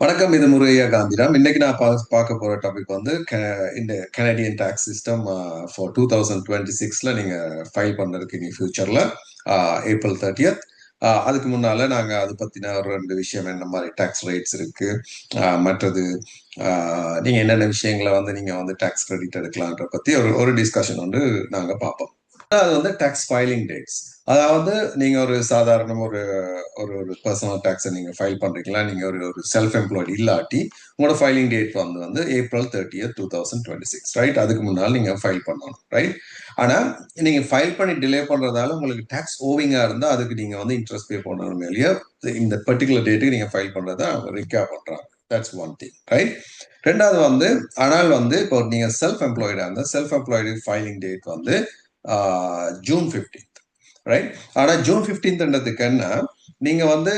வணக்கம் இது முருகையா காந்திராம். இன்னைக்கு நான் பா பார்க்க போற டாபிக் வந்து இந்த Canadian tax system for two thousand twenty சிக்ஸ்ல நீங்க ஃபைல் பண்ணதுக்கு இனி ஃபியூச்சர்ல ஏப்ரல் தேர்ட்டியத் அதுக்கு முன்னால நாங்க அது பத்தின ஒரு ரெண்டு விஷயம் என்ன மாதிரி டாக்ஸ் ரேட்ஸ் இருக்கு மற்றது நீங்க என்னென்ன விஷயங்களை வந்து நீங்க வந்து டாக்ஸ் கிரெடிட் எடுக்கலான்ற பத்தி ஒரு ஒரு டிஸ்கஷன் வந்து நாங்க பார்ப்போம். அது வந்து டாக்ஸ் ஃபைலிங் டேட்ஸ் அதாவது நீங்க ஒரு சாதாரண ஒரு ஒரு ஒரு பர்சனல் டேக்ஸை நீங்க ஃபைல் பண்றீங்களா? நீங்க ஒரு ஒரு செல்ஃப் எம்ப்ளாய்டு இல்லாட்டி உங்களோட ஃபைலிங் டேட் வந்து வந்து April thirty two thousand twenty six right அதுக்கு முன்னால் நீங்க ஃபைல் பண்ணணும். ரைட் ஆனா நீங்க ஃபைல் பண்ணி டிலே பண்றதால உங்களுக்கு டேக்ஸ் ஓவிங்கா இருந்தா அதுக்கு நீங்க வந்து இன்ட்ரெஸ்ட் பே பண்ணணும் இல்லையா? இந்த பர்டிகுலர் டேட்டுக்கு நீங்க ஃபைல் பண்றதை ரிக்கா பண்றாங்க. தட்ஸ் ஒன் திங் ரைட் ரெண்டாவது வந்து ஆனால் வந்து இப்போ நீங்க செல்ஃப் எம்ப்ளாய்டா இருந்தால் செல்ஃப் எம்ப்ளாய்டு ஃபைலிங் டேட் வந்து ஜூன் ஃபிஃப்டீன்த் ரைட் ஆனால் ஜூன் ஃபிஃப்டீன்த்ன்றதுக்குன்னா நீங்கள் வந்து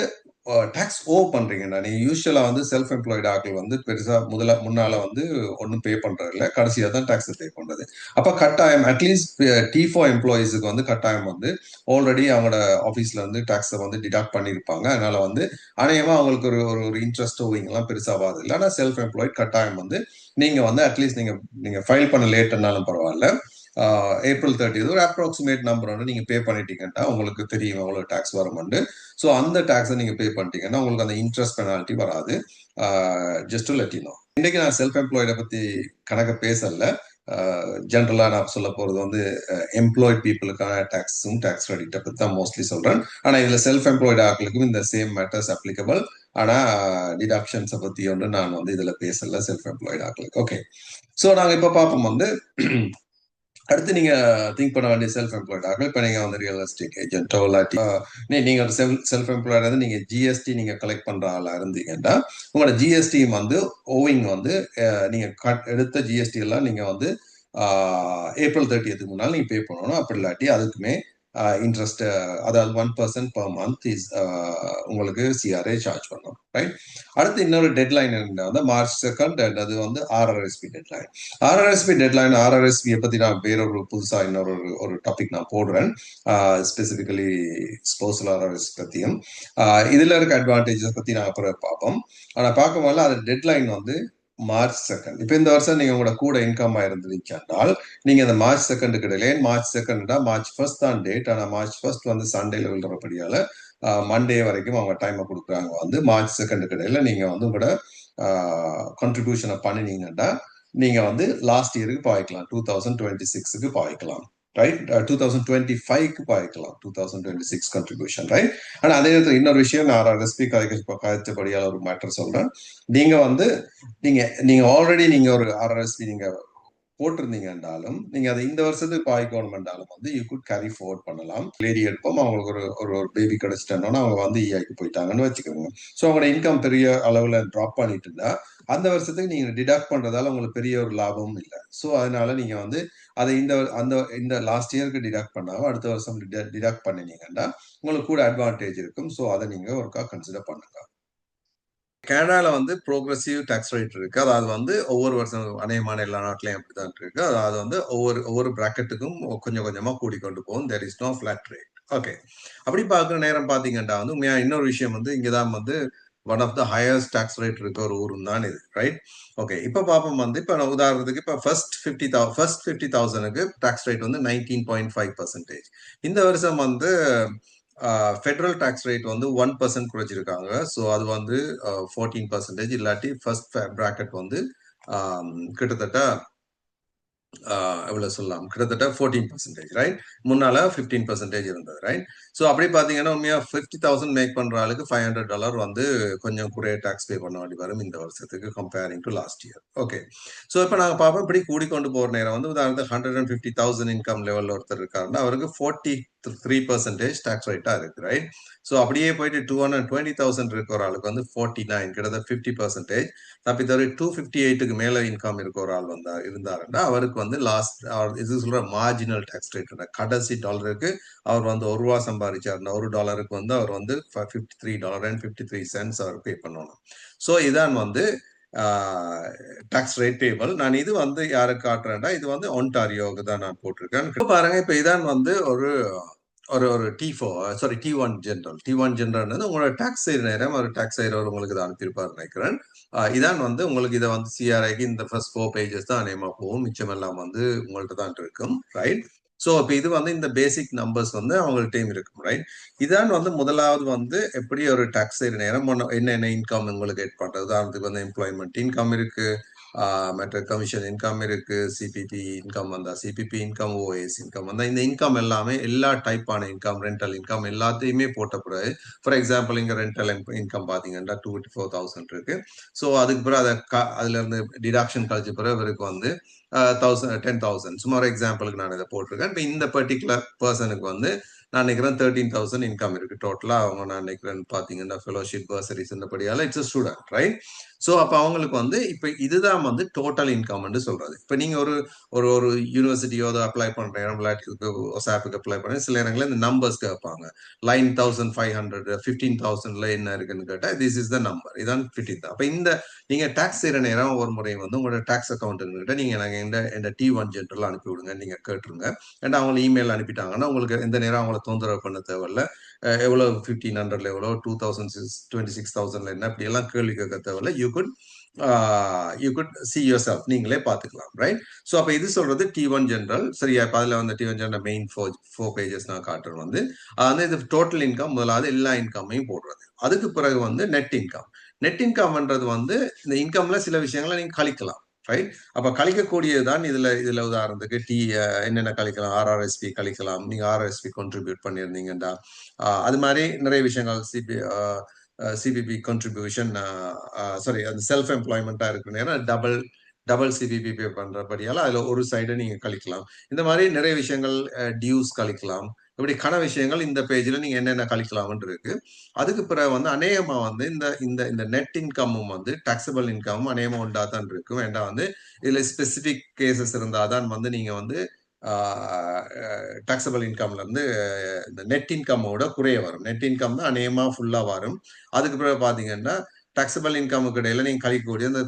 டேக்ஸ் ஓ பண்ணுறீங்கண்ணா நீங்கள் யூஸ்வலாக வந்து செல்ஃப் எம்ப்ளாய்டு ஆக்கள் வந்து பெருசாக முதல்ல முன்னால் வந்து ஒன்றும் பே பண்ணுறதில்ல இல்லை. தான் டேக்ஸை பே பண்ணுறது அப்போ கட்டாயம் அட்லீஸ்ட் டி ஃபோ எம்ப்ளாயீஸுக்கு வந்து கட்டாயம் வந்து ஆல்ரெடி அவங்களோட ஆஃபீஸில் வந்து டேக்ஸை வந்து டிடாக்ட் பண்ணியிருப்பாங்க அதனால் வந்து அநேகமாக அவங்களுக்கு ஒரு ஒரு ஒரு இன்ட்ரெஸ்ட் ஓவிங்கெல்லாம் பெருசாகாது இல்லை. ஆனால் செல்ஃப் எம்ப்ளாய்டு கட்டாயம் வந்து நீங்கள் வந்து அட்லீஸ்ட் நீங்கள் நீங்கள் ஃபைல் பண்ண லேட்டுனாலும் பரவாயில்ல. ஏப்ரல் தேர்ட்டி ஒரு அப்ராக்சிமேட் நம்பர் வந்து நீங்க பே பண்ணிட்டீங்கன்னா உங்களுக்கு தெரியும் உங்களுக்கு டேக்ஸ் வரும்னு ஸோ அந்த டேக்ஸை நீங்க பே பண்ணிட்டீங்கன்னா உங்களுக்கு அந்த இன்ட்ரெஸ்ட் பெனால்ட்டி வராது. ஜஸ்ட் லெட் யூ இன்னைக்கு நான் செல்ஃப் எம்ப்ளாய்டை பத்தி கணக்க பேசல. ஜென்ரலா நான் சொல்ல போகிறது வந்து எம்ப்ளாய்ட் பீப்புளுக்கான டேக்ஸும் டேக்ஸ் கிரெடிட்டை பற்றி தான் மோஸ்ட்லி சொல்கிறேன் ஆனால் இதில் செல்ஃப் எம்ப்ளாய்டு ஆக்களுக்கும் இந்த சேம் மேட்டர்ஸ் அப்ளிகபிள் ஆனால் டிடக்ஷன்ஸை பற்றி ஒன்று நான் வந்து இதில் பேசல செல்ஃப் எம்ப்ளாய்டு ஆக்களுக்கு ஓகே ஸோ நாங்கள் இப்போ பார்ப்போம் வந்து அடுத்து நீங்க திங்க் பண்ண வேண்டிய செல்ஃப் எம்ப்ளாய்டாக இப்போ நீங்க வந்து ரியல் எஸ்டேட் ஏஜென்ட்டோ இல்லாட்டி நீங்க ஒரு செல்ஃப் செல்ஃப் எம்ப்ளாய்டு வந்து நீங்க ஜிஎஸ்டி நீங்க கலெக்ட் பண்ற ஆளா இருந்தீங்கன்னா உங்களோட ஜிஎஸ்டி வந்து ஓவிங் வந்து நீங்க எடுத்த ஜிஎஸ்டி எல்லாம் நீங்க வந்து ஏப்ரல் தேர்ட்டியத்துக்கு முன்னால் நீங்க பே பண்ணணும். அப்படி இல்லாட்டி அதுக்குமே Uh, இன்ட்ரெஸ்ட் uh, அதாவது one percent per month is உங்களுக்கு சிஆர்ஏ சார்ஜ் பண்ணும் ரைட் அடுத்து இன்னொரு டெட்லைன் வந்து மார்ச் செகண்ட் அது வந்து ஆர்ஆர்எஸ்பி டெட்லைன் ஆர்ஆர்எஸ்பி டெட்லைன் ஆர்ஆர்எஸ்பியை பத்தி நான் வேறொரு புதுசா இன்னொரு ஒரு டாபிக் நான் போடுறேன். ஸ்பெசிஃபிக்கலி ஸ்போசல் ஆர்ஆர்எஸ் பத்தியும். Uh, இதுல இருக்க அட்வான்டேஜஸ் பத்தி நான் அப்புறம் பார்ப்போம். ஆனா பார்க்கும் போது அது டெட்லைன் வந்து மார்ச் செகண்ட் இப்போ இந்த வருஷம் நீங்க உங்களோட கூட இன்கம் ஆயிருந்துச்சுன்றால் நீங்க இந்த மார்ச் செகண்டுக்கு இடையிலே மார்ச் செகண்டா மார்ச் ஃபர்ஸ்ட் தான் டேட் ஆனா மார்ச் ஃபர்ஸ்ட் வந்து சண்டேல விழுறபடியால மண்டே வரைக்கும் அவங்க டைமை கொடுக்குறாங்க. வந்து மார்ச் செகண்டுக்கு இடையில நீங்க வந்து உங்களோட கான்ட்ரிபியூஷனை பண்ணினீங்கன்னா நீங்க வந்து லாஸ்ட் இயருக்கு பாய்க்கலாம். டூ தௌசண்ட் டுவெண்ட்டி சிக்ஸுக்கு பாய்க்கலாம். ரைட் டூ தௌசண்ட் டுவெண்ட்டி ஃபைவ்க்கு பாய்க்கலாம் two thousand twenty six contribution right ஆனால் அதே நேரத்தில் இன்னொரு விஷயம் நான் ரெசிபி கதைக்கு ஒரு மேட்டர் சொல்றேன். நீங்க வந்து நீங்க நீங்க ஆல்ரெடி நீங்க ஒரு ஆர்ஆர்எஸ்பி நீங்க போட்டிருந்தீங்கன்றாலும் நீங்க அதை இந்த வருஷத்துக்கு பாய்க்கணும் என்றாலும் வந்து யூ குட் கேரி ஃபோர்ட் பண்ணலாம். லேடி எடுப்போம் அவங்களுக்கு ஒரு ஒரு ஒரு பேபி கிடைச்சிட்டோன்னா அவங்க வந்து இஐக்கு போயிட்டாங்கன்னு வச்சுக்கோங்க. ஸோ அவங்களோட இன்கம் பெரிய அளவில் ட்ராப் பண்ணிட்டு இருந்தா அந்த வருஷத்துக்கு நீங்க டிடக்ட் பண்றதால உங்களுக்கு பெரிய ஒரு லாபமும் இல்லை. ஸோ அதனால நீங்க வந்து அதை இந்த அந்த இந்த லாஸ்ட் இயருக்கு டிடக்ட் பண்ணாமல் அடுத்த வருஷம் டிடக்ட் பண்ணினீங்கன்னா உங்களுக்கு கூட அட்வான்டேஜ் இருக்கும். ஸோ அதை நீங்கள் ஒருக்கா கன்சிடர் பண்ணுங்க. கனடாவில் வந்து ப்ரோக்ரஸிவ் டேக்ஸ் ரேட் இருக்குது அதாவது வந்து ஒவ்வொரு வருஷம் அநேகமான எல்லா நாட்டிலையும் அப்படிதான் இருக்கு. அதாவது வந்து ஒவ்வொரு ஒவ்வொரு ப்ராக்கெட்டுக்கும் கொஞ்சம் கொஞ்சமா கூடிக்கொண்டு போகும். There is no flat rate okay அப்படி பார்க்குற நேரம் பார்த்தீங்கன்னா வந்து உண்மையாக இன்னொரு விஷயம் வந்து இங்கே தான் வந்து one of the highest tax rate இருக்க ஒரு ஊரும் தான் இது ரைட் ஓகே இப்போ பார்ப்போம் வந்து இப்போ உதாரணத்துக்கு இப்போ ஃபர்ஸ்ட் ஃபிஃப்டி தௌ ஃபர்ஸ்ட் ஃபிஃப்டி தௌசண்ட்க்கு டாக்ஸ் ரேட் வந்து நைன்டீன் பாயிண்ட் ஃபைவ் பர்சன்டேஜ் இந்த வருஷம் வந்து ஃபெடரல் டாக்ஸ் ரேட் வந்து ஒன் பர்சன்ட் குறைச்சிருக்காங்க. ஸோ அது வந்து ஃபோர்டீன் பர்சன்டேஜ் இல்லாட்டி ஃபர்ஸ்ட் ப்ராக்கெட் வந்து கிட்டத்தட்ட எவ்வளவு சொல்லலாம்? கிட்டத்தட்ட ஃபோர்டீன் பர்சன்டேஜ் ரைட் முன்னால ஃபிஃப்டீன் பர்சன்டேஜ் இருந்தது ரைட் ஸோ அப்படி பார்த்தீங்கன்னா உண்மையாக ஃபிஃப்டி தௌசண்ட் மேக் பண்ற ஆளுக்கு ஃபைவ் ஹண்ட்ரட் டாலர் வந்து கொஞ்சம் குறைய டாக்ஸ் பே பண்ண வேண்டி வரும் இந்த வருஷத்துக்கு comparing to last year okay so இப்போ நாங்கள் பார்ப்போம் இப்படி கூடி கொண்டு போகிற நேரம் வந்து உதாரணத்துக்கு hundred and fifty thousand income லெவலில் ஒருத்தர் இருக்காருன்னா அவருக்கு ஃபோர்ட்டி த்ரீ பர்சன்டேஜ் டாக்ஸ் ரேட்டா இருக்கு ரைட் ஸோ அப்படியே போயிட்டு டூ ஹண்ட்ரட் டுவெண்ட்டி தௌசண்ட் இருக்கிற ஆளுக்கு வந்து ஃபோர்ட்டி நைன் கிட்டத்தட்ட ஃபிஃப்டி பர்சன்டேஜ் தப்பி தவிர டூ ஃபிஃப்டி எயிட்டுக்கு மேல இன்கம் இருக்க ஒரு ஆள் வந்தா இருந்தாருன்னா அவருக்கு வந்து லாஸ்ட் இது சொல்ற மார்ஜினல் டாக்ஸ் ரேட் கடைசி டாலருக்கு அவர் வந்து ஒரு ரூபா சம்பாதிச்சாருன்னா ஒரு டாலருக்கு வந்து அவர் வந்து fifty three dollar and fifty three cents our pay பண்ணணும். ஸோ இதான் வந்து டாக்ஸ் ரேட் டேபிள் நான் இது வந்து யாருக்கு காட்டுறேன்டா இது வந்து ஒன்டாரியோவுக்கு தான் நான் போட்டிருக்கேன். பாருங்க இப்போ இதான் வந்து ஒரு ஒரு ஒரு T four sorry T one general T one general உங்களோட டாக்ஸ் செய்கிற நேரம் ஒரு டாக்ஸ் செய்கிறவர் உங்களுக்கு இதை அனுப்பியிருப்பார் நினைக்கிறேன். இதான் வந்து உங்களுக்கு இதை வந்து சிஆர்ஐக்கு இந்த ஃபர்ஸ்ட் ஃபோர் பேஜஸ் தான் அநேகமாக போகும். மிச்சம் எல்லாம் வந்து உங்கள்ட்ட தான் இருக்கும் ரைட் ஸோ அப்போ இது வந்து இந்த பேசிக் நம்பர்ஸ் வந்து அவங்கள்ட்டையும் இருக்கும் ரைட் இதான் வந்து முதலாவது வந்து எப்படி ஒரு டாக்ஸ் நேரம் என்ன என்ன இன்கம் உங்களுக்கு எட் பண்ணுறது உதாரணத்துக்கு வந்து எம்ப்ளாய்மெண்ட் இன்கம் இருக்குது மற்ற கமிஷன் இன்கம் இருக்கு சிபிபி இன்கம் வந்தா சிபிபி இன்கம் ஓஎஸ் இன்கம் வந்தா இந்த இன்கம் எல்லாமே எல்லா டைப்பான இன்கம் ரெண்டல் இன்கம் எல்லாத்தையுமே போட்ட பிறகு ஃபார் எக்ஸாம்பிள் இங்க ரெண்டல் இன்கம் பாத்தீங்கன்னா டூ ஃபோர் தௌசண்ட் இருக்கு. ஸோ அதுக்கு பிறகு அதை க- அதுல இருந்து டிடாக்ஷன் கழிச்ச பிறகு இவருக்கு வந்து தௌசண்ட் டென் தௌசண்ட் சும்மா ஒரு எக்ஸாம்பிளுக்கு நான் இதை போட்டிருக்கேன். இப்போ இந்த பர்டிகுலர் பர்சனுக்கு வந்து நான் நினைக்கிறேன் தேர்ட்டீன் தௌசண்ட் இன்கம் இருக்கு. டோட்டலா அவங்க நான் நினைக்கிறேன் பாத்தீங்கன்னா ஃபெலோஷிப் பர்சரிஸ் படியால இட்ஸ் ஸ்டூடெண்ட் ரைட் ஸோ அப்போ அவங்களுக்கு வந்து இப்போ இதுதான் வந்து டோட்டல் இன்கம்னு சொல்றது. இப்போ நீங்க ஒரு ஒரு ஒரு யூனிவர்சிட்டியோ அதை அப்ளை பண்றீங்க விளையாட்டுக்கு ஒசாப்புக்கு அப்ளை பண்ணி சில நேரங்களில் இந்த நம்பர்ஸ் கேட்பாங்க. Line thousand five hundred fifteen தௌசண்ட்ல என்ன இருக்குன்னு கேட்டால் திஸ் இஸ் த நம்பர் இதான் ஃபிஃப்டீன் அப்போ இந்த நீங்க டாக்ஸ் செய்யற நேரம் ஒரு முறை வந்து உங்களோட டாக்ஸ் அக்கௌண்ட் கிட்ட நீங்க எனக்கு இந்த டி ஒன் ஜென்ரல் அனுப்பி விடுங்க நீங்க கேட்டுருங்க. ஏன்னா அவங்க இமெயில் அனுப்பிட்டாங்கன்னா உங்களுக்கு இந்த நேரம் அவங்கள தொந்தரவு பண்ண தேவையில்ல. எவ்வளோ? ஃபிஃப்டீன் ஹண்ட்ரட்ல எவ்வளோ? Two thousand six twenty six தௌசண்ட்ல என்ன? அப்படி எல்லாம் கேள்வி கேட்க தேவையில்ல. You could you could see yourself நீங்களே பார்த்துக்கலாம் ரைட் ஸோ அப்போ இது சொல்றது டி ஒன் ஜென்ரல் சரியா இப்போ அதில் வந்து T one general main four four pages நான் காட்டுறது வந்து. அது வந்து இது டோட்டல் இன்கம் முதலாவது எல்லா இன்கம்மையும் போடுறது. அதுக்கு பிறகு வந்து நெட் இன்கம் நெட் இன்கம்ன்றது வந்து இந்த இன்கம்ல சில விஷயங்களை நீங்கள் கழிக்கலாம். ரைட் அப்ப கழிக்கக்கூடியதுதான் இதுல இதுல உதாரணத்துக்கு டி என்னென்ன கழிக்கலாம்? ஆர்ஆர்எஸ்பி கழிக்கலாம். நீங்க ஆர்ஆர்எஸ்பி கான்ட்ரிபியூட் பண்ணியிருந்தீங்கடா அது மாதிரி நிறைய விஷயங்கள். சிபி சிபிபி கான்ட்ரிபியூஷன் சாரி அந்த செல்ஃப் எம்ப்ளாய்மெண்ட்டா இருக்கு நேரம் டபுள் டபுள் சிபிபி பே பண்றபடியால அதுல ஒரு சைடை நீங்க கழிக்கலாம். இந்த மாதிரி நிறைய விஷயங்கள் டியூஸ் கழிக்கலாம். இப்படி கன விஷயங்கள் இந்த பேஜ்ல நீங்க என்னென்ன கழிக்கலாம்னு இருக்கு. அதுக்கு பிறகு வந்து அநேகமா வந்து இந்த இந்த இந்த நெட் இன்கமும் வந்து டாக்ஸபிள் இன்கமும் அநேகமா உண்டா தான் இருக்கும் வேண்டாம் வந்து இதுல ஸ்பெசிபிக் கேசஸ் இருந்தாதான் வந்து நீங்க வந்து டாக்ஸபிள் இன்கம்ல இருந்து இந்த நெட் இன்கமோட குறைய வரும். நெட் இன்கம் தான் அநேகமா ஃபுல்லா வரும். அதுக்கு பிறகு பாத்தீங்கன்னா டாக்ஸபிள் இன்கமுக்கு இடையில நீங்க கழிக்கக்கூடிய இந்த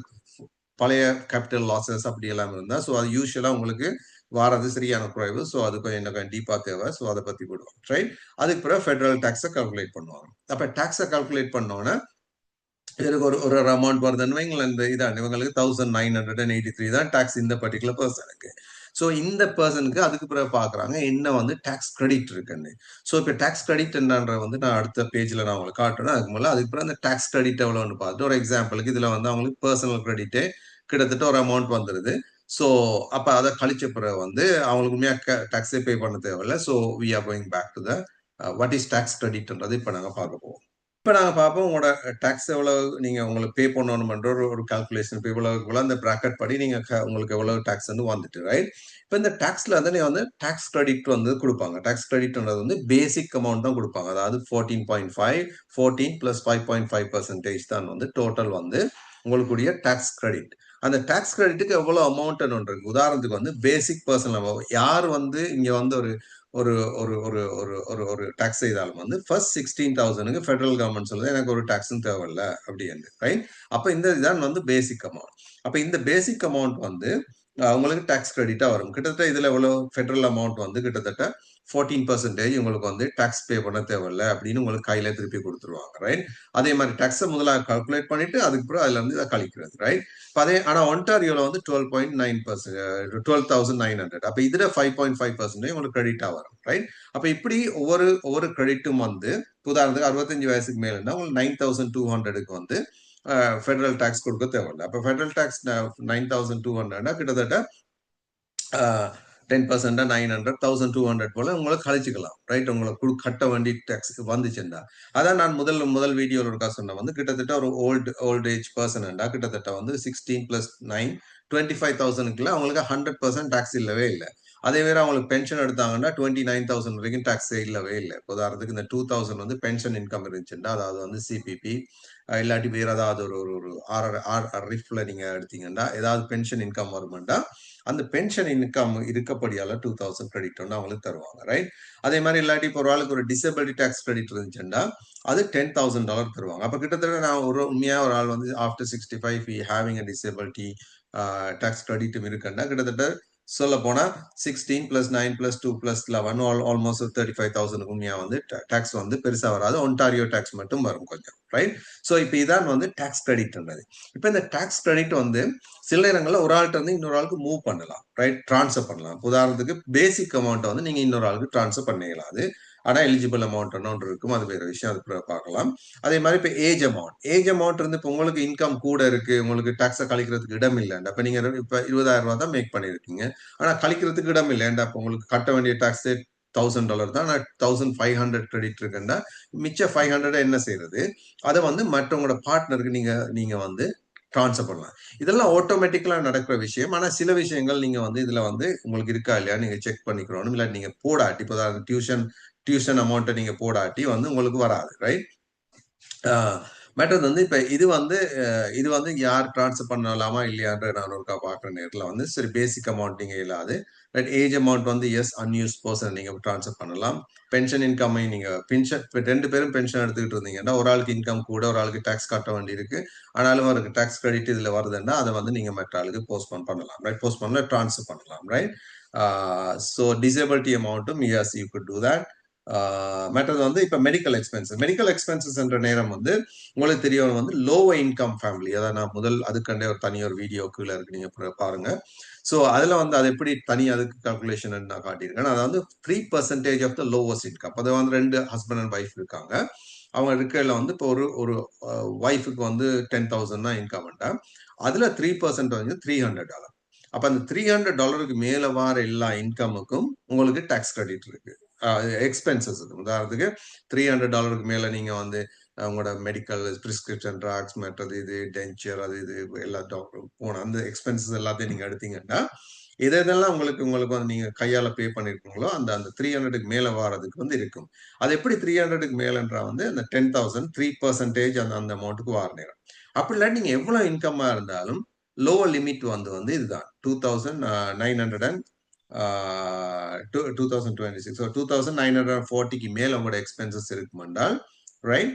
பழைய கேபிட்டல் லாசஸ் அப்படி எல்லாம் இருந்தா ஸோ அது யூஸ்வலா உங்களுக்கு வாரது சரியான குறைவு. ஸோ அது கொஞ்சம் இன்னும் கொஞ்சம் டீப்பா தேவை. ஸோ அதை பத்தி போடுவோம். ரைட் அதுக்கு பிறகு ஃபெடரல் டாக்ஸை கால்குலேட் பண்ணுவாங்க. அப்ப டாக்ஸை கால்குலேட் பண்ணோன்னே இதுக்கு ஒரு ஒரு அமௌண்ட் வருதுன்னு வைங்களேன். இந்த இதான் இவங்களுக்கு thousand nine hundred and eighty three தான் டாக்ஸ் இந்த பர்டிகுலர் பர்சனுக்கு ஸோ இந்த பர்சனுக்கு அதுக்கு பிறகு பார்க்குறாங்க என்ன வந்து டாக்ஸ் கிரெடிட் இருக்குன்னு. ஸோ இப்போ டாக்ஸ் கிரெடிட் என்னன்ற வந்து நான் அடுத்த பேஜில் நான் உங்களுக்கு காட்டுறேன். அதுக்கு மேலே அதுக்கு பிறகு அந்த டாக்ஸ் கிரெடிட் எவ்வளோன்னு பார்த்து ஒரு எக்ஸாம்பிளுக்கு இதில் வந்து அவங்களுக்கு பர்சனல் கிரெடிட்டே கிட்டத்தட்ட ஒரு அமௌண்ட் வந்துடுது ஸோ அப்போ அதை கழிச்ச பிறகு வந்து அவங்களுக்கு உண்மையாக டாக்ஸே பே பண்ண தேவையில்ல. So we are going back to the what is tax கிரெடிட்ன்றது இப்போ நாங்கள் பார்க்க போவோம் இப்போ நாங்கள் பார்ப்போம் உங்களோட டேக்ஸ் எவ்வளவு நீங்கள் உங்களுக்கு பே பண்ணணும்ன்ற ஒரு ஒரு கால்குலேஷன் இப்போ இவ்வளோ அந்த ப்ராக்கெட் படி நீங்கள் உங்களுக்கு எவ்வளவு டேக்ஸ் வந்து வந்துட்டு ரைட் இப்போ இந்த டேக்ஸில் வந்து நீங்கள் வந்து டேக்ஸ் கிரெடிட் வந்து கொடுப்பாங்க. டேக்ஸ் கிரெடிட்ன்றது வந்து பேசிக் அமௌண்ட் தான் கொடுப்பாங்க. அதாவது fourteen point five fourteen plus five point five percentage தான் வந்து டோட்டல் வந்து உங்களுக்குரிய டேக்ஸ் கிரெடிட் அந்த டேக்ஸ் கிரெடிட்டுக்கு எவ்வளவு அமௌண்ட் இருக்கு உதாரணத்துக்கு வந்து பேசிக் பர்சனல் யார் வந்து இங்க வந்து ஒரு ஒரு ஒரு ஒரு ஒரு ஒரு ஒரு டேக்ஸ் செய்தாலும் வந்து ஃபர்ஸ்ட் சிக்ஸ்டீன் தௌசண்ட்க்கு ஃபெடரல் கவர்மெண்ட் சொல்லுது எனக்கு ஒரு டேக்ஸும் தேவையில்ல அப்படின்னு ரைட் அப்ப இந்த இதுதான் வந்து பேசிக் அமௌண்ட் அப்ப இந்த பேசிக் அமௌண்ட் வந்து அவங்களுக்கு டேக்ஸ் டாக்ஸ் கிரெடிட்டா வரும். கிட்டத்தட்ட இதுல எவ்வளவு? ஃபெடரல் அமௌண்ட் வந்து கிட்டத்தட்ட ஃபோர்டீன் பர்சன்டேஜ் உங்களுக்கு வந்து டாக்ஸ் பே பண்ண தேவையில்ல அப்படின்னு உங்களுக்கு கையில திருப்பி கொடுத்துருவாங்க ரைட் அதே மாதிரி டாக்ஸை முதலாக கால்குலேட் பண்ணிட்டு அதுக்கு பிறகு அதுல இருந்து இதை கழிக்கிறது ரைட் இப்போ அதே ஆனா ஒன்டாரியோல வந்து twelve point nine percent twelve thousand nine hundred அப்போ இதுல ஃபைவ் பாயிண்ட் ஃபைவ் பர்சன்டேஜ் உங்களுக்கு கிரெடிட்டா வரும் ரைட் அப்போ இப்படி ஒவ்வொரு ஒவ்வொரு கிரெடிட்டும் வந்து உதாரணத்துக்கு அறுபத்தஞ்சு வயசுக்கு மேலேனா உங்களுக்கு நைன் தௌசண்ட் டூ ஹண்ட்ரடுக்கு வந்து ஃபெடரல் டாக்ஸ் கொடுக்க தேவையில்லை. அப்போ federal tax nine thousand two ஹண்ட்ரட்னா கிட்டத்தட்ட ten பர்சன்டா nine hundred thousand two hundred போல உங்களுக்கு கழிச்சுக்கலாம். ரைட் உங்களுக்கு குடு- கட்ட வண்டி டேக்ஸுக்கு வந்துச்சுண்டா அதான் நான் முதல் முதல் வீடியோல இருக்கா சொன்ன வந்து கிட்டத்தட்ட ஒரு ஓல்டு ஓல்ட் ஏஜ் பர்சன்டா கிட்டத்தட்ட வந்து sixteen plus nine twenty five தௌசண்ட்க்குள்ள அவங்களுக்கு ஹண்ட்ரட் பர்சன்ட் டேக்ஸ் இல்லவே இல்லை. அதே வேற அவங்களுக்கு பென்ஷன் எடுத்தாங்கன்னா டுவெண்ட்டி நைன் தௌசண்ட் வரைக்கும் டேக்ஸ் இல்லவே இல்லை. உதாரணத்துக்கு இந்த டூ தௌசண்ட் வந்து பென்ஷன் இன்கம் இருந்துச்சுன்னா அதாவது வந்து சிபிபி இல்லாட்டி வேற ஏதாவது ஒரு ஒரு ஒரு ஆர் ஆர் ரிஃப்ல நீங்க எடுத்தீங்கன்னா ஏதாவது பென்ஷன் இன்கம் வருமெண்டா அந்த பென்ஷன் இன்கம் இருக்கப்படியால டூ தௌசண்ட் கிரெடிட் வந்து அவங்களுக்கு தருவாங்க ரைட் அதே மாதிரி இல்லாட்டி இப்போ ஒரு ஆளுக்கு ஒரு டிசபிலிட்டி டேக்ஸ் கிரெடிட் இருந்துச்சுன்னா அது டென் தௌசண்ட் டாலர் தருவாங்க. அப்போ கிட்டத்தட்ட நான் ஒரு உண்மையா ஒரு ஆள் வந்து after sixty five having a disability tax கிரெடிட்டும் இருக்குன்னா கிட்டத்தட்ட சொல்ல போனா sixteen plus nine plus two plus eleven all almost thirty five thousand உண்மையா வந்து டேக்ஸ் வந்து பெருசா வராது. ஒன்டாரியோ டேக்ஸ் மட்டும் வரும் கொஞ்சம் ரைட் ஸோ இப்போ இதான் வந்து டேக்ஸ் கிரெடிட்ன்றது இப்போ இந்த டேக்ஸ் கிரெடிட் வந்து சில நேரங்களில் ஒரு ஆள்கிட்ட வந்து இன்னொரு ஆளுக்கு மூவ் பண்ணலாம் ரைட் ட்ரான்ஸ்ஃபர் பண்ணலாம். உதாரணத்துக்கு பேசிக் அமௌண்ட்டை வந்து நீங்க இன்னொரு ஆளுக்கு ட்ரான்ஸ்ஃபர் பண்ணிக்கலாம் அது ஆனால் எலிஜிபிள் அமௌண்ட் ஒன்று இருக்கும். அது வேற விஷயம். அது பார்க்கலாம். அதே மாதிரி இப்போ ஏஜ் அமௌண்ட் ஏஜ் அமௌண்ட் இருந்து இப்போ உங்களுக்கு இன்கம் கூட இருக்கு. உங்களுக்கு டாக்ஸை கழிக்கிறதுக்கு இடம் இல்லைண்டா இப்போ நீங்கள் இப்போ இருபதாயிரம் ரூபா தான் மேக் பண்ணியிருக்கீங்க. ஆனால் கழிக்கிறதுக்கு இடம் இல்லைண்டா இப்போ உங்களுக்கு கட்ட வேண்டிய டாக்ஸ் தௌசண்ட் டாலர் தான். ஆனால் தௌசண்ட் ஃபைவ் ஹண்ட்ரட் கிரெடிட் இருக்குன்னா மிச்ச ஃபைவ் ஹண்ட்ரட் என்ன செய்யறது அதை வந்து மற்றவங்களோட பார்ட்னருக்கு நீங்க நீங்க வந்து ட்ரான்ஸ்ஃபர் பண்ணலாம். இதெல்லாம் ஆட்டோமேட்டிக்கலாக நடக்கிற விஷயம். ஆனால் சில விஷயங்கள் நீங்கள் வந்து இதில் வந்து உங்களுக்கு இருக்கா இல்லையா நீங்கள் செக் பண்ணிக்கிறோம் இல்லை நீங்கள் போடாட்டி இப்போ டியூஷன் டியூஷன் அமௌண்ட்டை நீங்க போடாட்டி வந்து உங்களுக்கு வராது ரைட் மற்றது வந்து இப்போ இது வந்து இது வந்து யார் டிரான்ஸ்ஃபர் பண்ணலாமா இல்லையான்ற நான் ஒருக்கா பார்க்குற நேரத்தில் வந்து சரி பேசிக் அமௌண்ட் நீங்கள் இல்லாது ரைட் ஏஜ் அமௌண்ட் வந்து எஸ் அன்யூஸ் பர்சன் நீங்கள் ட்ரான்ஸ்ஃபர் பண்ணலாம். பென்ஷன் இன்கம்மை நீங்கள் பென்ஷன் இப்போ ரெண்டு பேரும் பென்ஷன் எடுத்துக்கிட்டு இருந்தீங்கன்னா ஒரு ஆளுக்கு இன்கம் கூட ஒரு ஆளுக்கு டேக்ஸ் கட்ட வேண்டி இருக்கு. ஆனாலும் அவருக்கு டேக்ஸ் கிரெடிட் இதில் வருதுன்னா அதை வந்து நீங்கள் மற்ற ஆளுக்கு போஸ்ட்போன் பண்ணலாம் ரைட் போஸ்ட் பண்ணல ட்ரான்ஸ்ஃபர் பண்ணலாம் ரைட் ஸோ டிசேபிலிட்டி அமௌண்ட்டும் yes you could do that மற்றது வந்து இப்போ மெடிக்கல் எக்ஸ்பென்சஸ் மெடிக்கல் எக்ஸ்பென்சஸ் என்ற நேரம் வந்து உங்களுக்கு தெரியவங்க வந்து லோவர் இன்கம் ஃபேமிலி அதாவது நான் முதல் அதுக்கண்டே ஒரு தனி ஒரு வீடியோ கீழே இருக்கு. நீங்கள் பாருங்க. ஸோ அதில் வந்து அது எப்படி தனி அதுக்கு கால்குலேஷன் நான் காட்டியிருக்கேன். அதாவது three percentage of the lowest income அது வந்து ரெண்டு ஹஸ்பண்ட் அண்ட் ஒய்ஃப் இருக்காங்க. அவங்க இருக்கிறதுல வந்து இப்போ ஒரு ஒரு ஒய்ஃபுக்கு வந்து டென் தௌசண்ட் தான் இன்கம் அதில் த்ரீ பர்சன்ட் வந்து த்ரீ ஹண்ட்ரட் டாலர் அப்போ அந்த த்ரீ ஹண்ட்ரட் டாலருக்கு மேலே வார எல்லா இன்கமுக்கும் உங்களுக்கு டேக்ஸ் கிரெடிட் இருக்குது எக்ஸ்பென்சஸ் உதாரணத்துக்கு த்ரீ ஹண்ட்ரட் டாலருக்கு மேல நீங்க வந்து உங்களோட மெடிக்கல் பிரிஸ்கிரிப்ஷன் ட்ராக்ஸ் மற்றது இது டென்ச்சர் அது இது எல்லா டாக்டர் போன அந்த எக்ஸ்பென்சஸ் எல்லாத்தையும் நீங்க எடுத்தீங்கன்னா எது எதெல்லாம் உங்களுக்கு உங்களுக்கு வந்து நீங்க கையால பே பண்ணிருக்கீங்களோ அந்த அந்த த்ரீ ஹண்ட்ரடுக்கு மேல வாரதுக்கு வந்து இருக்கும். அது எப்படி த்ரீ ஹண்ட்ரடுக்கு மேலன்றா வந்து அந்த டென் தௌசண்ட் த்ரீ பர்சன்டேஜ் அந்த அந்த அமௌண்ட்டுக்கு வார நேரம். அப்படி இல்லாட்டி நீங்க எவ்வளவு இன்கம்மா இருந்தாலும் லோவர் லிமிட் வந்து வந்து இதுதான். Two thousand nine hundred and two two thousand twenty six two thousand nine hundred ஃபார்ட்டிக்கு மேல உங்களோட எக்ஸ்பென்சஸ் இருக்குமென்றால் ரைட்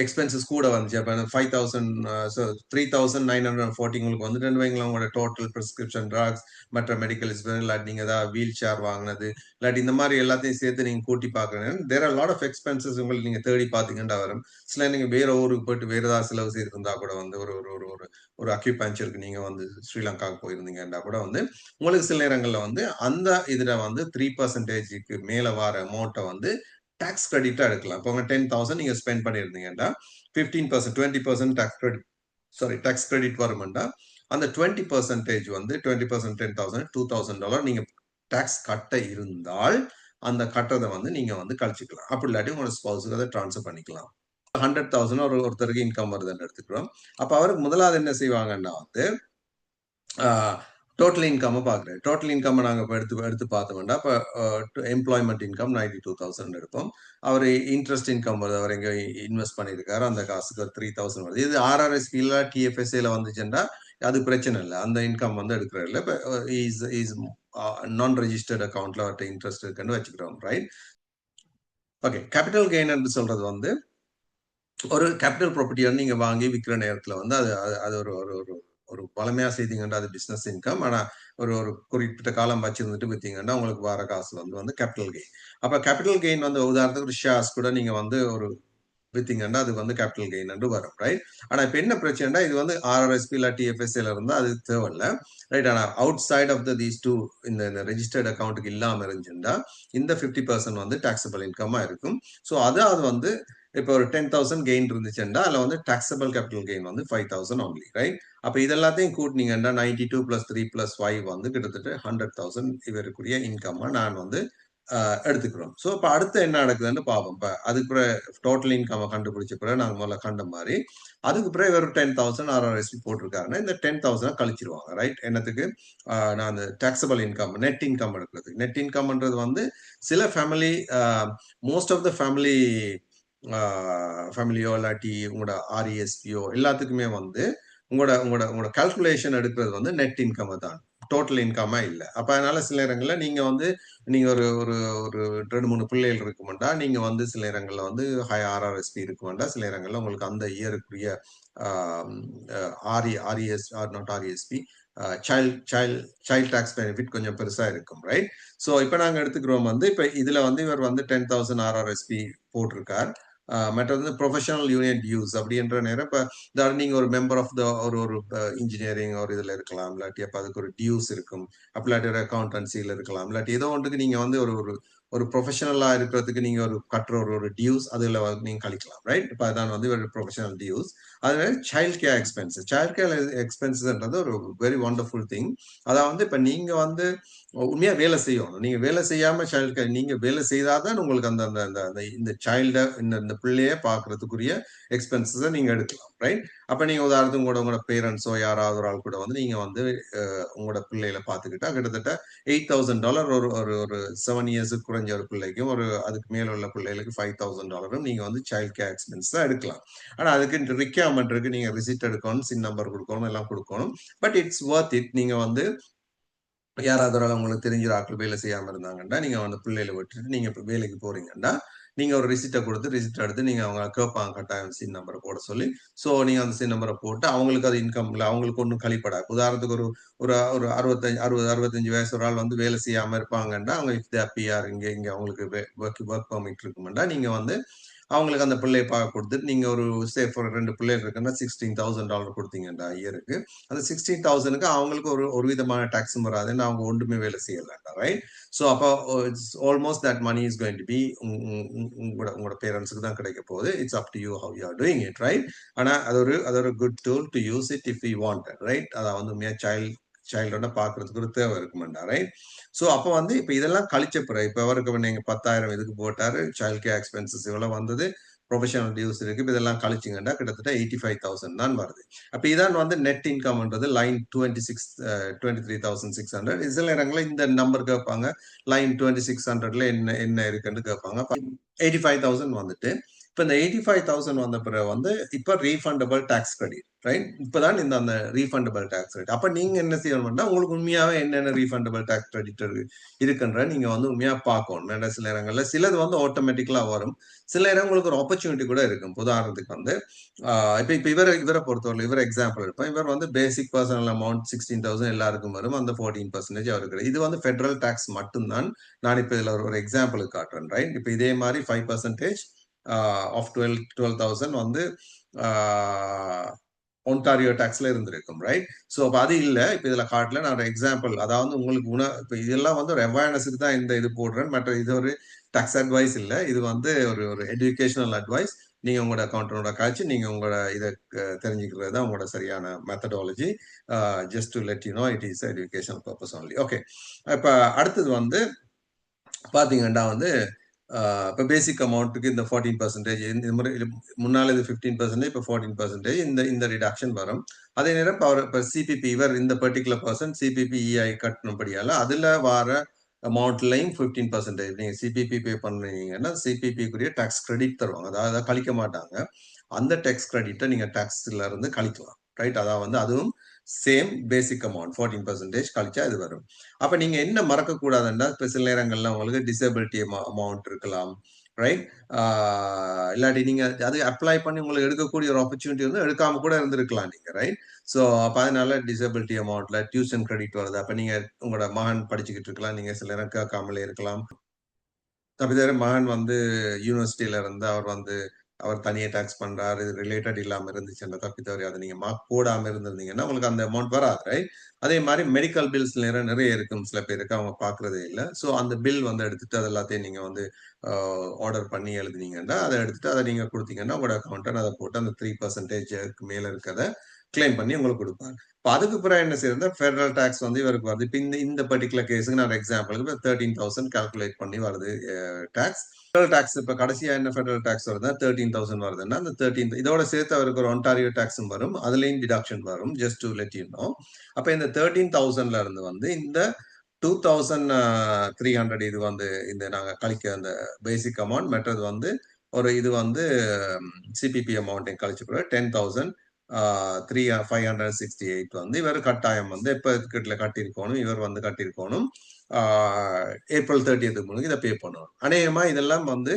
எக்ஸ்பென்சஸ் கூட வந்துச்சு. அப்போ five thousand so three thousand nine hundred forty உங்களுக்கு வந்துட்டு வைங்களா உங்களோட டோட்டல் ப்ரிஸ்கிரிப்ஷன் ட்ராக்ஸ் மற்ற மெடிக்கல் இல்லாட்டி நீங்கள் ஏதாவது வீல் சேர் வாங்கினது இல்லாட்டி இந்த மாதிரி எல்லாத்தையும் சேர்த்து நீங்கள் கூட்டி பார்க்குறேன் there are lot of expenses உங்களுக்கு நீங்கள் தேடி பார்த்தீங்கன்னா வரும். சில நீங்கள் வேற ஊருக்கு போயிட்டு வேறு ஏதாவது செலவு செய்திருந்தா கூட வந்து ஒரு ஒரு ஒரு ஒரு ஒரு அக்யூபேஞ்சருக்கு நீங்கள் வந்து ஸ்ரீலங்காவுக்கு போயிருந்தீங்கன்னா கூட வந்து உங்களுக்கு சில நேரங்களில் வந்து அந்த இதில் வந்து த்ரீ பர்சன்டேஜுக்கு மேலே வர அமௌண்ட்டை வந்து டாக்ஸ் கிரெடிட்டா எடுக்கலாம். இப்போ டென் தௌசண்ட் நீங்க ஸ்பெண்ட் பண்ணியிருந்தீங்கன்னா fifteen percent twenty percent tax credit sorry tax credit வருமெண்டா அந்த டுவெண்ட்டி பர்சன்டேஜ் வந்து twenty percent ten thousand two thousand dollar நீங்க டாக்ஸ் கட்ட இருந்தால் அந்த கட்டதை வந்து நீங்க வந்து கழிச்சுக்கலாம். அப்படி இல்லாட்டி உங்களோட ஸ்பௌஸுக்கு அதை ட்ரான்ஸ்ஃபர் பண்ணிக்கலாம். ஹண்ட்ரட் தௌசண்ட் ஒரு ஒருத்தருக்கு இன்கம் வருதுன்னு எடுத்துக்கிறோம். அப்போ அவருக்கு முதலாவது என்ன செய்வாங்கன்னா வந்து டோட்டல் இன்கம் பார்க்குறேன் டோட்டல் இன்கம் நாங்கள் இப்போ எடுத்து எடுத்து பார்த்தோம்னா இப்போ employment income ninety two thousand எடுப்போம். அவர் இன்ட்ரெஸ்ட் இன்கம் வருது. அவர் எங்கே இன்வெஸ்ட் பண்ணியிருக்காரு. அந்த காசுக்கு ஒரு த்ரீ தௌசண்ட் வருது. இது ஆர்ஆர்எஸ்பியில் டிஎஃப்எஸ்ஏல வந்துச்சுன்னா அது பிரச்சனை இல்லை. அந்த இன்கம் வந்து எடுக்கிறது இல்லை. இப்போ இஸ் இஸ் நான் ரெஜிஸ்டர்ட் அக்கௌண்ட்ல அவர்கிட்ட இன்ட்ரெஸ்ட் இருக்குன்னு வச்சுக்கிறோம். ரைட் ஓகே கேபிட்டல் கெயின் சொல்றது வந்து ஒரு கேபிட்டல் ப்ராப்பர்ட்டியை நீங்கள் வாங்கி விற்கிற நேரத்தில் வந்து அது அது ஒரு ஒரு ஒரு பழமையா செய்தீங்கன்னா அது பிசினஸ் இன்கம் ஆனா ஒரு ஒரு குறிப்பிட்ட காலம் வச்சிருந்துட்டு வித்தீங்கன்னா உங்களுக்கு வர காசு வந்து வந்து கேபிட்டல் கெயின் அப்ப கேபிட்டல் கெயின் வந்து உதாரணத்துக்கு ஷேர்ஸ் கூட நீங்க வந்து ஒரு வித்தீங்கன்னா அது வந்து கேபிட்டல் கெயின் என்று வரும் ரைட் ஆனா இப்ப என்ன பிரச்சனைனா இது வந்து ஆர்ஆர்எஸ்பி இல்ல டிஎஃப்எஸ்ஏல இருந்தா அது தேவையில்ல ரைட் ஆனா outside of the these two இந்த ரெஜிஸ்டர்ட் அக்கௌண்ட்டுக்கு இல்லாம இருந்துச்சுன்னா இந்த ஃபிஃப்டி பர்சன்ட் வந்து டாக்ஸபிள் இன்கமா இருக்கும். ஸோ அதாவது வந்து இப்போ ஒரு டென் தௌசண்ட் கெயின் இருந்துச்சுன்னா அதில் வந்து டாக்ஸபிள் கேபிட்டல் கெயின் வந்து ஃபைவ் தௌசண்ட் ஒன்லி ரைட் அப்போ இதெல்லாத்தையும் கூட்டினீங்கன்னா ninety two plus three plus five வந்து கிட்டத்தட்ட ஹண்ட்ரட் தௌசண்ட் இவருக்குரிய இன்கம்மா நான் வந்து எடுத்துக்கிறோம். ஸோ இப்போ அடுத்து என்ன நடக்குதுன்னு பார்ப்போம் இப்போ அதுக்கு பிறகு டோட்டல் இன்கம் கண்டுபிடிச்ச பிறகு நாங்கள் முதல்ல கண்ட மாதிரி அதுக்கு பிறகு வெறும் டென் தௌசண்ட் ஆர்ஆர்எஸ்பி போட்டிருக்காருன்னா இந்த டென் தௌசண்ட் கழிச்சிருவாங்க ரைட் என்னத்துக்கு? நான் அந்த டாக்ஸபிள் இன்கம் நெட் இன்கம் எடுக்கிறதுக்கு நெட் இன்கம்ன்றது வந்து சில family most of the family ஃபேமிலியோ இல்லாட்டி உங்களோட ஆர்இஎஸ்பியோ எல்லாத்துக்குமே வந்து உங்களோட உங்களோட உங்களோட கால்குலேஷன் எடுக்கிறது வந்து நெட் இன்கம் தான் டோட்டல் இன்கமா இல்லை அப்போ அதனால சில இடங்களில் நீங்கள் வந்து நீங்கள் ஒரு ஒரு ஒரு 2, 3 பிள்ளைகள் இருக்குமெண்டா நீங்கள் வந்து சில இடங்களில் வந்து ஹை ஆர்ஆர்எஸ்பி இருக்குமெண்டா சில இடங்களில் உங்களுக்கு அந்த இயருக்குரிய RE RES or not RESP child child child tax benefit கொஞ்சம் பெருசாக இருக்கும். ரைட்? ஸோ இப்போ நாங்கள் எடுத்துக்கிறோம் வந்து, இப்போ இதில் வந்து இவர் வந்து 10,000 ஆர்ஆர்எஸ்பி போட்டிருக்கார். மற்றது வந்து ப்ரொஃபஷனல் யூனியன் டியூஸ் அப்படின்ற நேரம் இப்போ அதாவது நீங்கள் ஒரு மெம்பர் ஆஃப் த ஒரு ஒரு இன்ஜினியரிங் ஒரு இதில் இருக்கலாம். இல்லாட்டி அப்போ அதுக்கு ஒரு டியூஸ் இருக்கும். அப்படி இல்லாட்டி ஒரு அக்கௌண்டன்சியில் இருக்கலாம். இல்லாட்டி ஏதோ ஒன்றுக்கு நீங்கள் வந்து ஒரு ஒரு ஒரு ப்ரொஃபஷனலாக இருக்கிறதுக்கு நீங்கள் ஒரு கட்டுற ஒரு ஒரு டியூஸ் அதில் வந்து நீங்கள் கழிக்கலாம். ரைட்? இப்போ அதான் வந்து ஒரு ப்ரொஃபஷனல் டியூஸ். அதுவே child care expenses. Child care எக்ஸ்பென்சஸ்ன்றது ஒரு வெரி வண்டர்ஃபுல் திங். அதாவது இப்போ நீங்கள் வந்து உண்மையா வேலை செய்யணும். நீங்க வேலை செய்யாம சைல்டு நீங்க வேலை செய்தாதான் உங்களுக்கு அந்த அந்த அந்த இந்த சைல்ட இந்த இந்த பிள்ளைய பார்க்கறதுக்குரிய எக்ஸ்பென்சஸ நீங்க எடுக்கலாம். ரைட்? அப்ப நீங்க உதாரணத்துக்கு உங்களோட உங்களோட பேரண்ட்ஸோ யாராவது ஒரு ஆள் கூட வந்து நீங்க வந்து உங்களோட பிள்ளைகளை பார்த்துக்கிட்டா கிட்டத்தட்ட $8,000 ஒரு ஒரு ஒரு செவன் இயர்ஸுக்கு குறைஞ்ச ஒரு பிள்ளைக்கும், ஒரு அதுக்கு மேல உள்ள பிள்ளைகளுக்கு $5,000 நீங்க வந்து சைல்ட் கேர் எக்ஸ்பென்ஸ் தான் எடுக்கலாம். ஆனா அதுக்கு ரிக்யர்மெண்ட் இருக்கு. நீங்க ரிசிட் எடுக்கணும், சின் நம்பர் கொடுக்கணும் எல்லாம் கொடுக்கணும் பட் இட்ஸ் ஒர்த் இட். நீங்க வந்து யாராவது ஒரு உங்களுக்கு தெரிஞ்ச ஆட்கள் வேலை செய்யாம இருந்தாங்கன்னா, நீங்க அந்த பிள்ளைகள விட்டுட்டு நீங்க இப்போ வேலைக்கு போறீங்கன்னா, நீங்க ஒரு ரிசிட்ட கொடுத்து ரிசிட் எடுத்து நீங்க அவங்க கேட்பாங்க கட்டாயம் சின் நம்பரை போட சொல்லி. ஸோ நீங்க அந்த சின் நம்பரை போட்டு அவங்களுக்கு அது இன்கம் இல்லை அவங்களுக்கு ஒன்றும் கழிப்படாது. உதாரணத்துக்கு ஒரு ஒரு ஒரு 65 60, 65 வயசு ஒரு ஆள் வந்து வேலை செய்யாம இருப்பாங்கன்னா, அவங்க இஃப் தே பிஆர் இங்க இங்க அவங்களுக்கு ஒர்க் வொர்க் வொர்க் பெர்மிட் நீங்கள் நீங்க வந்து அவங்களுக்கு அந்த பிள்ளையை பார்க்க கொடுத்துட்டு நீங்க ஒரு சேஃப் ஃபார் 2 பிள்ளைகள் இருக்குன்னா $16,000 குடுத்தீங்கடா இயருக்கு. அந்த 16,000க்கு அவங்களுக்கு ஒரு ஒரு விதமான டாக்ஸும் வராதுன்னு அவங்க ஒன்றுமே வேலை செய்யலாம்டா ரைட்? ஸோ அப்போ it's almost that money is going to be உங்களோட உங்களோட பேரண்ட்ஸுக்கு தான் கிடைக்க போகுது. It's up to you how you are doing it. Right? ஆனால் அது ஒரு அது ஒரு good tool to use it if you want right? அதான் வந்து உண்மையாக சைல்ட் சைல்டோட பார்க்கறதுக்கு ஒரு தேவை இருக்குமெண்டா ரைட்? ஸோ அப்ப வந்து இப்ப இதெல்லாம் கழிச்ச பிறகு இப்ப அவருக்கு நீங்க 10,000 இதுக்கு போட்டாரு. சைல்ட் கேர் எக்ஸ்பென்சஸ் இவ்வளவு வந்தது. ப்ரொஃபஷனல் டியூஸ் இருக்கு. இதெல்லாம் கழிச்சிங்கன்னா கிட்டத்தட்ட 85,000 தான் வருது. அப்ப இதான் வந்து net இன்கம்ன்றது line twenty six twenty three thousand six hundred சில நேரங்கள்ல இந்த நம்பர் கேட்பாங்க. லைன் 2600ல என்ன என்ன இருக்குன்னு கேட்பாங்க. எயிட்டி ஃபைவ் தௌசண்ட் வந்துட்டு, இப்ப இந்த 85,000 வந்த பிறகு வந்து இப்ப ரீஃபண்டபிள் டாக்ஸ் கிரெடிட். ரைட்? இப்பதான் இந்த அந்த ரீஃபண்டபிள் டாக்ஸ் கிரெடிட். அப்ப நீங்க என்ன செய்யணும்னா, உங்களுக்கு உண்மையாவே என்னென்ன ரீஃபண்டபிள் டாக்ஸ் கிரெடிட் இருக்குன்ற நீங்கள் நீங்க வந்து உண்மையா பார்க்கணும். ஏன்னா சில நேரங்களில் சிலது வந்து ஆட்டோமேட்டிக்கலா வரும். சில நேரம் உங்களுக்கு ஒரு ஆப்பர்ச்சுனிட்டி கூட இருக்கும். உதாரணத்துக்கு வந்து இப்போ இப்ப இப்ப இவரை இவர பொறுத்தவரையில இவர எக்ஸாம்பிள் எடுப்போம். இவர் வந்து பேசிக் பர்சனல் அமௌண்ட் 16,000 எல்லாருக்கும் வரும். அந்த 14% அவருக்கு இது வந்து ஃபெடரல் டாக்ஸ் மட்டும் தான். நான் இப்ப இதுல ஒரு எக்ஸாம்பிளுக்கு காட்டுறேன். ரைட்? இப்ப இதே மாதிரி ஃபைவ் பர்சன்டேஜ் ஆஃப் 12 12,000 வந்து ஒன்டாரியோ டாக்ஸ்ல இருந்திருக்கும். ரைட்? ஸோ அப்போ அது இல்லை இப்போ இதில் காட்டல. நான் ஒரு எக்ஸாம்பிள் அதாவது உங்களுக்கு உண இப்போ இதெல்லாம் வந்து ஒரு அவேர்னஸுக்கு தான் இந்த இது போடுறேன். மற்ற இது ஒரு டாக்ஸ் அட்வைஸ் இல்லை இது வந்து ஒரு ஒரு எஜுகேஷனல் அட்வைஸ். நீங்கள் உங்களோட அக்கவுண்டன்ட்டோட காய்ச்சி நீங்கள் உங்களோட இதை தெரிஞ்சுக்கிறது தான் உங்களோட சரியான methodology. Just to let you know it is educational purpose only. Okay. இப்போ அடுத்தது வந்து பார்த்தீங்கன்னா வந்து இப்போ பேசிக் அமௌண்ட்டுக்கு இந்த 14% இந்த முறை முன்னால் இது 15% இப்ப 14% இந்த இந்த ரிடக்ஷன் வரும். அதே நேரம் அவர் இப்போ சிபிபி இவர் இந்த பர்ட்டிகுலர் பெர்சன் சிபிபி இஐ கட்டணும்படியால அதுல வார அமௌண்ட்லயும் 15% நீங்க சிபிபி பே பண்ணீங்கன்னா, சிபிபிக்குரிய டேக்ஸ் கிரெடிட் தருவாங்க. அதாவது கழிக்க மாட்டாங்க. அந்த டேக்ஸ் கிரெடிட்டை நீங்கள் டேக்ஸில் இருந்து கழிக்கலாம். ரைட்? அதாவது வந்து அதுவும் சேம் பேசிக் அமௌண்ட் 14% கழிச்சா இது வரும். அப்ப நீங்க என்ன மறக்கக்கூடாதுன்னா, இப்ப சில நேரங்கள்ல உங்களுக்கு டிசபிலிட்டி அமௌ அமௌண்ட் இருக்கலாம். ரைட்? இல்லாட்டி நீங்க அது அப்ளை பண்ணி உங்களுக்கு எடுக்கக்கூடிய ஒரு ஆப்பர்ச்சுனிட்டி வந்து எடுக்காம கூட இருந்திருக்கலாம் நீங்க. ரைட்? ஸோ அப்போ அதனால டிசபிலிட்டி அமௌண்ட்ல டியூஷன் கிரெடிட் வருது. அப்ப நீங்க உங்களோட மகன் படிச்சுக்கிட்டு இருக்கலாம். நீங்க சில நேரம் கேட்காமலே இருக்கலாம். அப்ப மகன் வந்து யூனிவர்சிட்டில இருந்து அவர் வந்து அவர் தனியாக டாக்ஸ் பண்றாரு. இது ரிலேட்டட் இல்லாம இருந்துச்சுன்னா தப்பி தவறி அதை நீங்க மார்க் போடாம இருந்திருந்தீங்கன்னா, உங்களுக்கு அந்த அமௌண்ட் வராது. ரைட்? அதே மாதிரி மெடிக்கல் பில்ஸ் நிறைய நிறைய இருக்கும். சில பேருக்கு அவங்க பார்க்கிறதே இல்லை ஸோ அந்த பில் வந்து எடுத்துட்டு அது எல்லாத்தையும் நீங்க வந்து ஆர்டர் பண்ணி எழுதினீங்கன்னா, அதை எடுத்துட்டு அதை நீங்க கொடுத்தீங்கன்னா உங்களோட அக்கௌண்ட்டை அதை போட்டு அந்த 3%க்கு மேல இருக்கிறத கிளைம் பண்ணி உங்களுக்கு கொடுப்பாங்க இப்போ அதுக்கு பிறகு என்ன செய்யறது ஃபெடரல் டாக்ஸ் வந்து இவருக்கு வருது. இப்போ இந்த இந்த பர்ட்டிகுலர் கேஸுக்கு நான் எக்ஸாம்பிளுக்கு தேர்ட்டின் தௌசண்ட் கால்குலேட் பண்ணி வருது டேக்ஸ் டாக்ஸ். ஃபெடரல் டாக்ஸ் இப்போ கடைசியா என்ன ஃபெடரல் டாக்ஸ் வருதுன்னா 13,000 வருதுன்னா, அந்த 13 இதோட சேர்த்து அவருக்கு ஒரு ஒன்டாரியோ டாக்ஸும் வரும். அதுலேயும் டிடக்ஷன் வரும். Just to let you know. அப்ப இந்த 13,000ல இருந்து வந்து இந்த 2,300 இது வந்து இந்த நாங்கள் கழிக்க அந்த பேசிக் அமௌண்ட் மற்றது வந்து ஒரு இது வந்து சிபிபி அமௌண்ட்டையும் கழித்து கூட ten thousand three five hundred sixty eight வந்து இவர் கட்டாயம் வந்து எப்போ கிட்ட கட்டியிருக்கணும் இவர் வந்து கட்டியிருக்கணும். ஏப்ரல் தேர்ட்டியத்துக்கு முன்னாடி இதை பே பண்ணணும். அநேகமாக இதெல்லாம் வந்து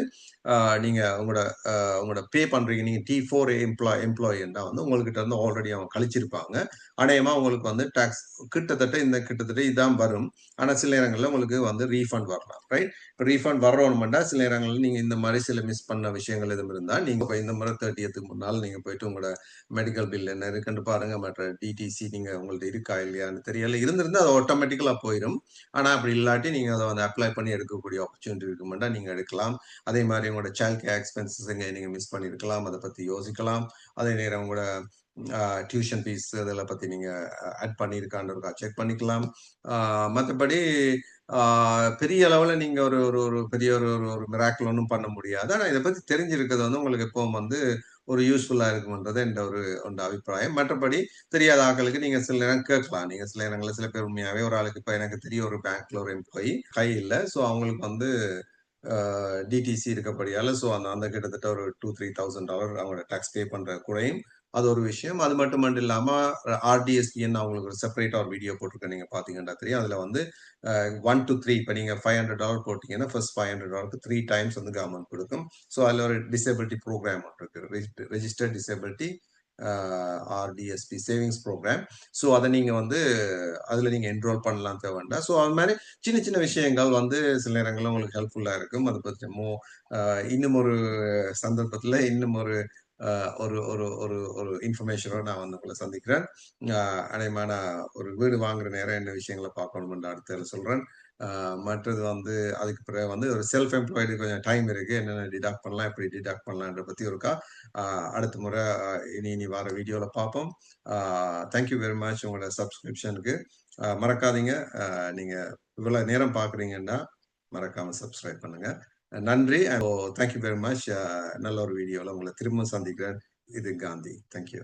நீங்க உங்களோட உங்களோட பே பண்றீங்க. நீங்க டி ஃபோர் எம்ப்ளாய் எம்ப்ளாயின்னா வந்து உங்ககிட்ட இருந்து ஆல்ரெடி அவங்க கழிச்சிருப்பாங்க. அநேகமா உங்களுக்கு வந்து டாக்ஸ் கிட்டத்தட்ட இந்த கிட்டத்தட்ட இதான் வரும். ஆனா சில நேரங்களில் உங்களுக்கு வந்து ரீஃபண்ட் வரலாம் ரைட் இப்போ ரீஃபண்ட் வரணும்னா சில நேரங்களில் நீங்க இந்த மாதிரி சில மிஸ் பண்ண விஷயங்கள் எதுவும் இருந்தால் நீங்க இப்போ இந்த முறை தேர்ட்டியத்துக்கு முன்னால் நீங்க போயிட்டு உங்களோட மெடிக்கல் பில் என்ன இருக்குன்னு பாருங்க. மற்ற டிடிசி நீங்க உங்கள்ட்ட இருக்கா இல்லையான்னு தெரியல. இருந்திருந்தா அது ஆட்டோமேட்டிக்கலா போயிடும். ஆனா அப்படி இல்லாட்டி நீங்க அதை வந்து அப்ளை பண்ணி எடுக்கக்கூடிய ஆப்பர்ச்சுனிட்டி இருக்குமெண்டா நீங்க எடுக்கலாம். அதே மாதிரி உங்களோட சைல்ட் கேர் எக்ஸ்பென்சஸ் எங்கே நீங்கள் மிஸ் பண்ணியிருக்கலாம் அதை பற்றி யோசிக்கலாம். அதே நேரம் உங்களோட டியூஷன் ஃபீஸ் இதெல்லாம் பற்றி நீங்கள் ஆட் பண்ணியிருக்கான்னு செக் பண்ணிக்கலாம். மற்றபடி பெரிய அளவில் நீங்கள் ஒரு ஒரு ஒரு பெரிய ஒரு ஒரு ஒரு மிராக்கிள் ஒன்றும் பண்ண முடியாது. ஆனால் இதை பற்றி தெரிஞ்சிருக்கிறது வந்து உங்களுக்கு எப்பவும் வந்து ஒரு யூஸ்ஃபுல்லாக இருக்கும்ன்றது என்ற ஒரு ஒன்று அபிப்பிராயம். மற்றபடி தெரியாத ஆட்களுக்கு நீங்கள் சில நேரம் கேட்கலாம். நீங்கள் சில நேரங்களில் சில பேர் உண்மையாகவே ஒரு ஆளுக்கு இப்போ எனக்கு தெரிய ஒரு பேங்க்ல ஒரு எம்ப்ளாயி கை இல்லை. ஸோ அவங்களுக்கு வந்து டிடிசி இருக்கப்படியால ஸோ அந்த அந்த கிட்டத்தட்ட ஒரு டூ த்ரீ தௌசண்ட் டாலர் அவங்களோட டேக்ஸ் பே பண்ற குறையும். அது ஒரு விஷயம். அது மட்டும் மட்டும் இல்லாம ஆர்டிஎஸ்பின்னு அவங்களுக்கு ஒரு செப்பரேட்டா ஒரு வீடியோ போட்டிருக்கேன் நீங்க பாத்தீங்கன்னா தெரியும். அதுல வந்து ஒன் டு த்ரீ இப்போ நீங்க ஃபைவ் ஹண்ட்ரட் டாலர் போட்டீங்கன்னா ஃபர்ஸ்ட் ஃபைவ் ஹண்ட்ரட் டாலருக்கு த்ரீ டைம்ஸ் வந்து கவர்மெண்ட் கொடுக்கும். ஸோ அதில் ஒரு டிசபிலிட்டி ப்ரோக்ராம் இருக்கு. Registered disability RDSP savings program. So அதை நீங்கள் வந்து அதில் நீங்கள் என்ரோல் பண்ணலாம் தேவைண்டா ஸோ அது மாதிரி சின்ன சின்ன விஷயங்கள் வந்து சில நேரங்களில் உங்களுக்கு ஹெல்ப்ஃபுல்லாக இருக்கும். அதை பற்றி மோ இன்னும் ஒரு சந்தர்ப்பத்தில் இன்னும் ஒரு ஒரு ஒரு ஒரு ஒரு இன்ஃபர்மேஷனோட நான் வந்து உங்களை சந்திக்கிறேன். அனைமான ஒரு வீடு வாங்குற நேரம் என்ன விஷயங்களை பார்க்கணும்னு அடுத்த சொல்கிறேன் மற்றது வந்து அதுக்கு பிறகு வந்து ஒரு செல்ஃப் எம்ப்ளாய்டு கொஞ்சம் டைம் இருக்கு. என்னென்ன டிடாக்ட் பண்ணலாம் எப்படி டிடாக்ட் பண்ணலான்ற பற்றி ஒருக்கா அடுத்த முறை இனி இனி வர வீடியோவில் பார்ப்போம் தேங்க்யூ வெரி மச் உங்களோட சப்ஸ்கிரிப்ஷனுக்கு மறக்காதீங்க. நீங்கள் இவ்வளோ நேரம் பார்க்குறீங்கன்னா மறக்காமல் சப்ஸ்கிரைப் பண்ணுங்க. நன்றி தேங்க்யூ வெரி மச் நல்ல ஒரு வீடியோவில் உங்களை திரும்ப சந்திக்கிறேன். இது காந்தி. தேங்க்யூ